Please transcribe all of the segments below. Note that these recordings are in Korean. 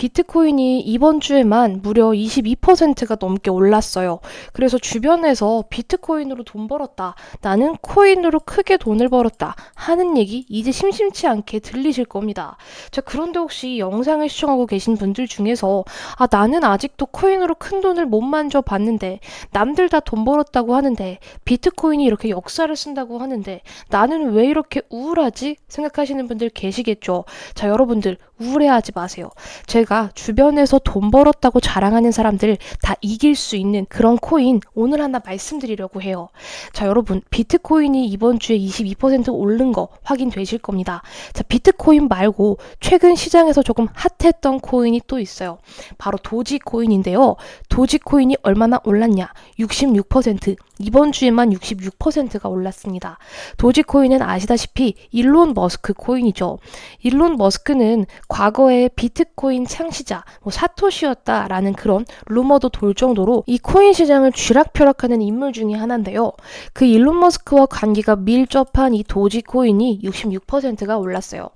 비트코인이 이번 주에만 무려 22%가 넘게 올랐어요. 그래서 주변에서 비트코인으로 돈 벌었다. 나는 코인으로 크게 돈을 벌었다. 하는 얘기 이제 심심치 않게 들리실 겁니다. 자, 그런데 혹시 이 영상을 시청하고 계신 분들 중에서 아, 나는 아직도 코인으로 큰 돈을 못 만져 봤는데 남들 다 돈 벌었다고 하는데 비트코인이 이렇게 역사를 쓴다고 하는데 나는 왜 이렇게 우울하지? 생각하시는 분들 계시겠죠. 자, 여러분들 우울해하지 마세요. 제가 주변에서 돈 벌었다고 자랑하는 사람들 다 이길 수 있는 그런 코인 오늘 하나 말씀드리려고 해요. 자, 여러분, 비트코인이 이번 주에 22% 오른 거 확인되실 겁니다. 자, 비트코인 말고 최근 시장에서 조금 핫했던 코인이 또 있어요. 바로 도지코인인데요. 도지코인이 얼마나 올랐냐? 66%. 이번 주에만 66%가 올랐습니다. 도지코인은 아시다시피 일론 머스크 코인이죠. 일론 머스크는 과거에 비트코인 창시자, 뭐 사토시였다라는 그런 루머도 돌 정도로 이 코인 시장을 쥐락펴락하는 인물 중에 하나인데요. 그 일론 머스크와 관계가 밀접한 이 도지코인이 66%가 올랐어요.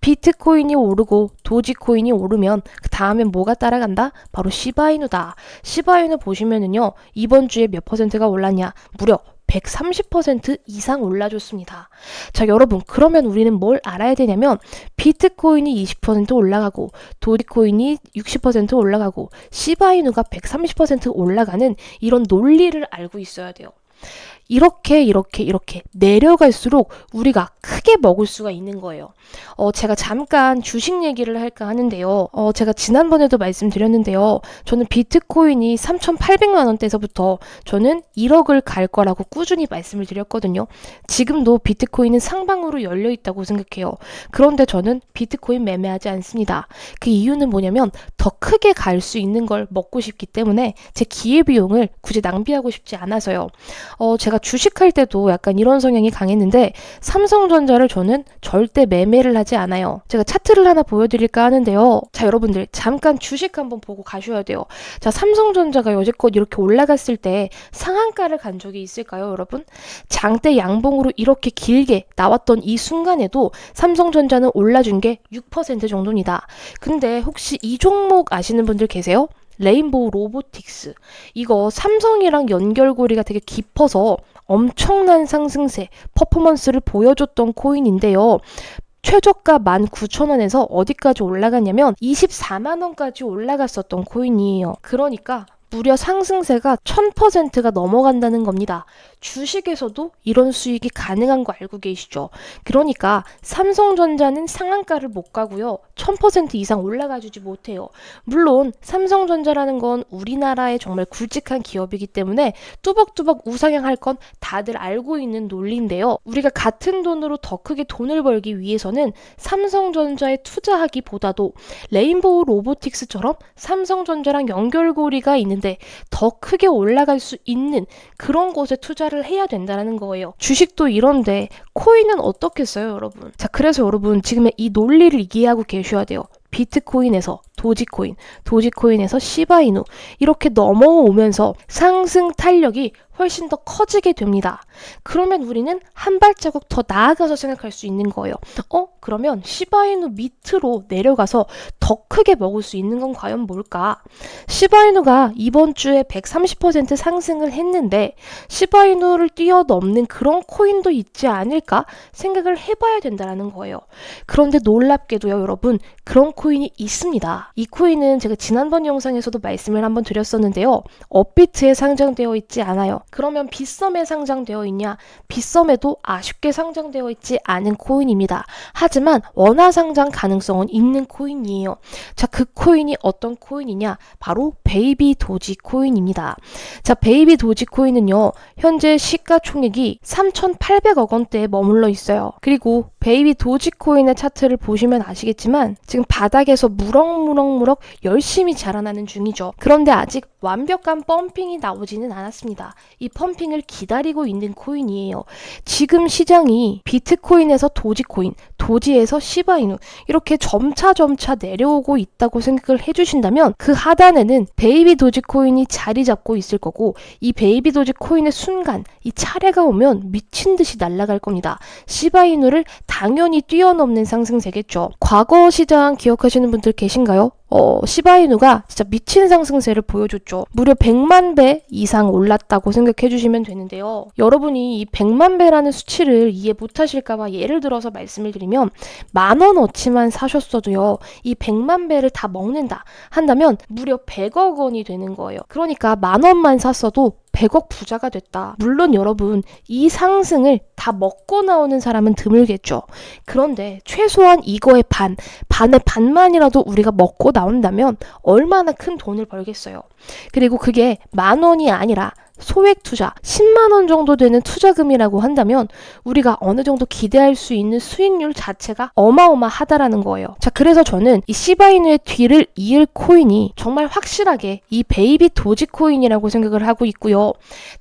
비트코인이 오르고 도지코인이 오르면 그 다음엔 뭐가 따라간다? 바로 시바이누다. 시바이누 보시면은요, 이번 주에 몇 퍼센트가 올랐냐? 무려 130% 이상 올라줬습니다. 자, 여러분, 그러면 우리는 뭘 알아야 되냐면, 비트코인이 20% 올라가고, 도리코인이 60% 올라가고, 시바이누가 130% 올라가는 이런 논리를 알고 있어야 돼요. 이렇게 이렇게 이렇게 내려갈수록 우리가 크게 먹을 수가 있는 거예요. 어, 제가 잠깐 주식 얘기를 할까 하는데요. 어, 제가 지난번에도 말씀드렸는데요. 저는 비트코인이 3,800만 원대에서부터 저는 1억을 갈 거라고 꾸준히 말씀을 드렸거든요. 지금도 비트코인은 상방으로 열려 있다고 생각해요. 그런데 저는 비트코인 매매하지 않습니다. 그 이유는 뭐냐면 더 크게 갈 수 있는 걸 먹고 싶기 때문에 제 기회비용을 굳이 낭비하고 싶지 않아서요. 어, 제가 주식할 때도 약간 이런 성향이 강했는데 삼성전자를 저는 절대 매매를 하지 않아요. 제가 차트를 하나 보여드릴까 하는데요. 자, 여러분들 잠깐 주식 한번 보고 가셔야 돼요. 자, 삼성전자가 여지껏 이렇게 올라갔을 때 상한가를 간 적이 있을까요, 여러분? 장대 양봉으로 이렇게 길게 나왔던 이 순간에도 삼성전자는 올라준 게 6% 정도입니다. 근데 혹시 이 종목 아시는 분들 계세요? 레인보우 로보틱스. 이거 삼성이랑 연결고리가 되게 깊어서 엄청난 상승세, 퍼포먼스를 보여줬던 코인인데요. 최저가 19,000원에서 어디까지 올라갔냐면 24만원까지 올라갔었던 코인이에요. 그러니까 무려 상승세가 1000%가 넘어간다는 겁니다. 주식에서도 이런 수익이 가능한 거 알고 계시죠? 그러니까 삼성전자는 상한가를 못 가고요. 1000% 이상 올라가 주지 못해요. 물론 삼성전자라는 건 우리나라의 정말 굵직한 기업이기 때문에 뚜벅뚜벅 우상향할 건 다들 알고 있는 논리인데요. 우리가 같은 돈으로 더 크게 돈을 벌기 위해서는 삼성전자에 투자하기보다도 레인보우 로보틱스처럼 삼성전자랑 연결고리가 있는 데 더 크게 올라갈 수 있는 그런 곳에 투자를 해야 된다는 거예요. 주식도 이런데 코인은 어떻겠어요, 여러분? 자, 그래서 여러분 지금의 이 논리를 이해하고 계셔야 돼요. 비트코인에서 도지코인, 도지코인에서 시바이누 이렇게 넘어오면서 상승 탄력이 훨씬 더 커지게 됩니다. 그러면 우리는 한 발자국 더 나아가서 생각할 수 있는 거예요. 어? 그러면 시바이누 밑으로 내려가서 더 크게 먹을 수 있는 건 과연 뭘까? 시바이누가 이번 주에 130% 상승을 했는데 시바이누를 뛰어넘는 그런 코인도 있지 않을까 생각을 해봐야 된다는 거예요. 그런데 놀랍게도요, 여러분, 그런 코인이 있습니다. 이 코인은 제가 지난번 영상에서도 말씀을 한번 드렸었는데요. 업비트에 상장되어 있지 않아요. 그러면 빗썸에 상장되어 있냐? 빗썸에도 아쉽게 상장되어 있지 않은 코인입니다. 하지만 원화 상장 가능성은 있는 코인이에요. 자, 그 코인이 어떤 코인이냐? 바로 베이비 도지 코인입니다. 자, 베이비 도지 코인은요. 현재 시가총액이 3,800억 원대에 머물러 있어요. 그리고 베이비 도지 코인의 차트를 보시면 아시겠지만 지금 바닥에서 무럭무럭무럭 열심히 자라나는 중이죠. 그런데 아직 완벽한 펌핑이 나오지는 않았습니다. 이 펌핑을 기다리고 있는 코인이에요. 지금 시장이 비트코인에서 도지코인, 도지에서 시바이누 이렇게 점차 점차 내려오고 있다고 생각을 해주신다면 그 하단에는 베이비 도지코인이 자리 잡고 있을 거고 이 베이비 도지코인의 순간 이 차례가 오면 미친 듯이 날아갈 겁니다. 시바이누를 당연히 뛰어넘는 상승세겠죠. 과거 시장 기억하시는 분들 계신가요? 어, 시바이누가 진짜 미친 상승세를 보여줬죠. 무려 100만 배 이상 올랐다고 생각해 주시면 되는데요. 여러분이 이 100만 배라는 수치를 이해 못 하실까봐 예를 들어서 말씀을 드리면 만 원 어치만 사셨어도요. 이 100만 배를 다 먹는다 한다면 무려 100억 원이 되는 거예요. 그러니까 만 원만 샀어도 100억 부자가 됐다. 물론 여러분, 이 상승을 다 먹고 나오는 사람은 드물겠죠. 그런데 최소한 이거의 반, 반의 반만이라도 우리가 먹고 나온다면 얼마나 큰 돈을 벌겠어요. 그리고 그게 만 원이 아니라 소액 투자 10만 원 정도 되는 투자금이라고 한다면 우리가 어느 정도 기대할 수 있는 수익률 자체가 어마어마하다라는 거예요. 자, 그래서 저는 이 시바이누의 뒤를 이을 코인이 정말 확실하게 이 베이비 도지 코인이라고 생각을 하고 있고요.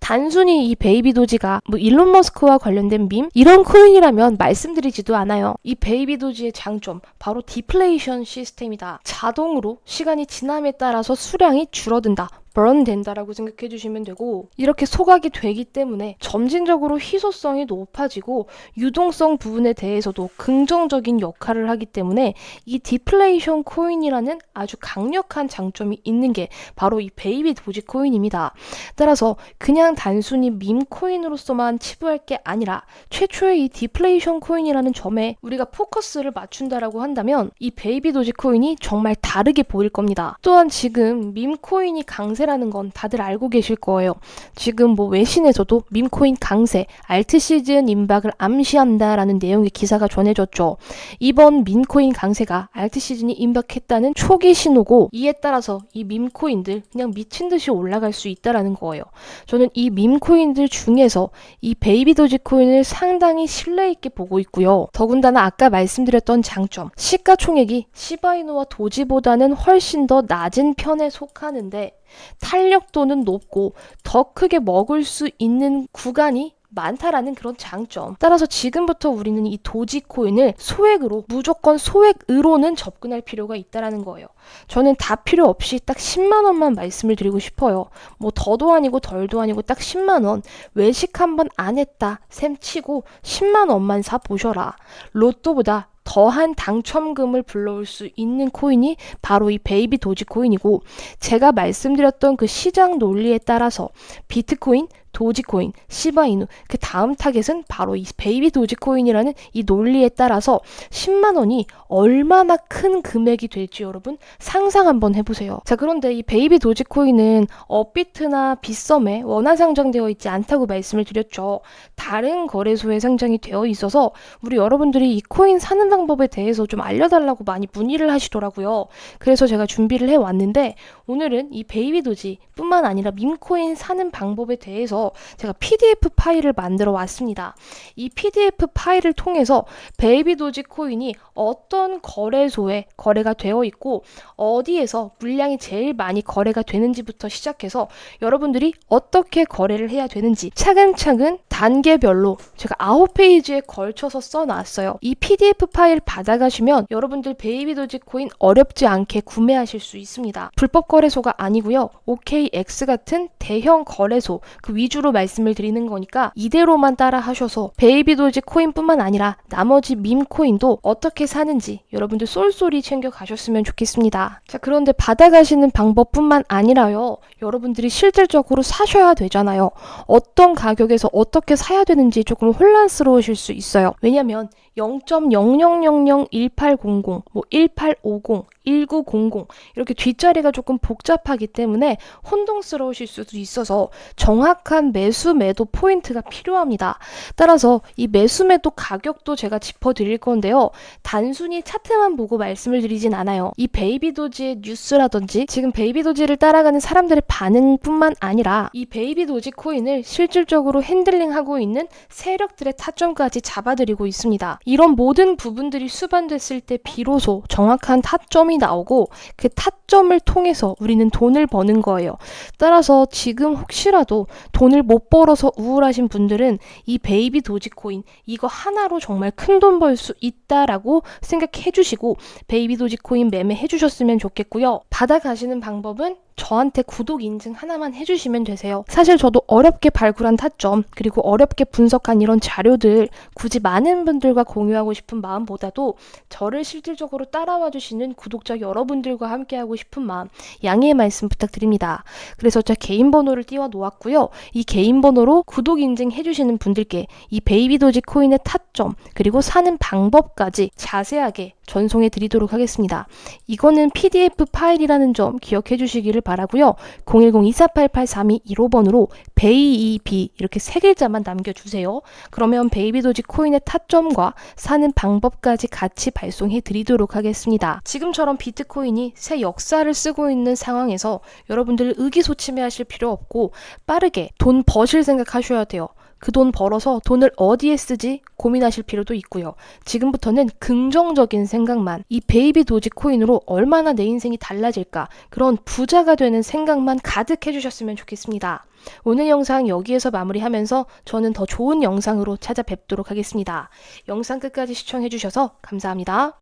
단순히 이 베이비 도지가 뭐 일론 머스크와 관련된 밈 이런 코인이라면 말씀드리지도 않아요. 이 베이비 도지의 장점 바로 디플레이션 시스템이다. 자동으로 시간이 지남에 따라서 수량이 줄어든다. Burn 된다라고 생각해 주시면 되고 이렇게 소각이 되기 때문에 점진적으로 희소성이 높아지고 유동성 부분에 대해서도 긍정적인 역할을 하기 때문에 이 디플레이션 코인이라는 아주 강력한 장점이 있는 게 바로 이 베이비 도지 코인입니다. 따라서 그냥 단순히 밈 코인으로서만 치부할 게 아니라 최초의 이 디플레이션 코인이라는 점에 우리가 포커스를 맞춘다라고 한다면 이 베이비 도지 코인이 정말 다르게 보일 겁니다. 또한 지금 밈 코인이 강세 강세라는 건 다들 알고 계실 거예요. 지금 뭐 외신에서도 밈코인 강세, 알트 시즌 임박을 암시한다라는 내용의 기사가 전해졌죠. 이번 밈코인 강세가 알트 시즌이 임박했다는 초기 신호고 이에 따라서 이 밈코인들 그냥 미친 듯이 올라갈 수 있다라는 거예요. 저는 이 밈코인들 중에서 이 베이비 도지 코인을 상당히 신뢰 있게 보고 있고요. 더군다나 아까 말씀드렸던 장점, 시가총액이 시바이노와 도지보다는 훨씬 더 낮은 편에 속하는데 탄력도는 높고 더 크게 먹을 수 있는 구간이 많다라는 그런 장점. 따라서 지금부터 우리는 이 도지코인을 소액으로 무조건 소액으로는 접근할 필요가 있다라는 거예요. 저는 다 필요 없이 딱 10만 원만 말씀을 드리고 싶어요. 뭐 더도 아니고 덜도 아니고 딱 10만 원. 외식 한 번 안 했다. 셈 치고 10만 원만 사 보셔라. 로또보다 더한 당첨금을 불러올 수 있는 코인이 바로 이 베이비 도지 코인이고 제가 말씀드렸던 그 시장 논리에 따라서 비트코인, 도지코인, 시바이누 그 다음 타겟은 바로 이 베이비 도지코인이라는 이 논리에 따라서 10만 원이 얼마나 큰 금액이 될지 여러분 상상 한번 해보세요. 자 그런데 이 베이비 도지코인은 업비트나 빗썸에 원화 상장되어 있지 않다고 말씀을 드렸죠. 다른 거래소에 상장이 되어 있어서 우리 여러분들이 이 코인 사는 방법에 대해서 좀 알려달라고 많이 문의를 하시더라고요. 그래서 제가 준비를 해왔는데 오늘은 이 베이비 도지뿐만 아니라 밈코인 사는 방법에 대해서 제가 PDF 파일을 만들어 왔습니다. 이 PDF 파일을 통해서 베이비 도지 코인이 어떤 거래소에 거래가 되어 있고 어디에서 물량이 제일 많이 거래가 되는지부터 시작해서 여러분들이 어떻게 거래를 해야 되는지 차근차근 단계별로 제가 아홉 페이지에 걸쳐서 써놨어요. 이 PDF 파일 받아가시면 여러분들 베이비 도지 코인 어렵지 않게 구매하실 수 있습니다. 불법 거래소가 아니고요. OKX 같은 대형 거래소 그 위주 위주로 말씀을 드리는 거니까 이대로만 따라 하셔서 베이비도지 코인뿐만 아니라 나머지 밈 코인도 어떻게 사는지 여러분들 쏠쏠이 챙겨 가셨으면 좋겠습니다. 자, 그런데 받아가시는 방법뿐만 아니라요. 여러분들이 실질적으로 사셔야 되잖아요. 어떤 가격에서 어떻게 사야 되는지 조금 혼란스러우실 수 있어요. 왜냐면 0.00001800, 뭐 1850, 1900 이렇게 뒷자리가 조금 복잡하기 때문에 혼동스러우실 수도 있어서 정확한 매수 매도 포인트가 필요합니다. 따라서 이 매수 매도 가격도 제가 짚어 드릴 건데요. 단순히 차트만 보고 말씀을 드리진 않아요. 이 베이비 도지의 뉴스라든지 지금 베이비 도지를 따라가는 사람들의 반응뿐만 아니라 이 베이비 도지 코인을 실질적으로 핸들링하고 있는 세력들의 타점까지 잡아드리고 있습니다. 이런 모든 부분들이 수반됐을 때 비로소 정확한 타점이 나오고 그 타점을 통해서 우리는 돈을 버는 거예요. 따라서 지금 혹시라도 돈을 못 벌어서 우울하신 분들은 이 베이비 도지코인 이거 하나로 정말 큰 돈 벌 수 있다라고 생각해 주시고 베이비 도지코인 매매해 주셨으면 좋겠고요. 받아가시는 방법은 저한테 구독 인증 하나만 해주시면 되세요. 사실 저도 어렵게 발굴한 타점, 그리고 어렵게 분석한 이런 자료들 굳이 많은 분들과 공유하고 싶은 마음보다도 저를 실질적으로 따라와 주시는 구독자 여러분들과 함께하고 싶은 마음, 양해의 말씀 부탁드립니다. 그래서 제 개인 번호를 띄워 놓았고요. 이 개인 번호로 구독 인증 해주시는 분들께 이 베이비 도지 코인의 타점, 그리고 사는 방법까지 자세하게 전송해 드리도록 하겠습니다. 이거는 PDF 파일이라는 점 기억해 주시기를 바라고요. 010-2488-3215번으로 베이비 이렇게 세 글자만 남겨주세요. 그러면 베이비 도지 코인의 타점과 사는 방법까지 같이 발송해 드리도록 하겠습니다. 지금처럼 비트코인이 새 역사를 쓰고 있는 상황에서 여러분들 의기소침해 하실 필요 없고 빠르게 돈 버실 생각하셔야 돼요. 그 돈 벌어서 돈을 어디에 쓰지 고민하실 필요도 있고요. 지금부터는 긍정적인 생각만 이 베이비 도지 코인으로 얼마나 내 인생이 달라질까 그런 부자가 되는 생각만 가득 해주셨으면 좋겠습니다. 오늘 영상 여기에서 마무리하면서 저는 더 좋은 영상으로 찾아뵙도록 하겠습니다. 영상 끝까지 시청해주셔서 감사합니다.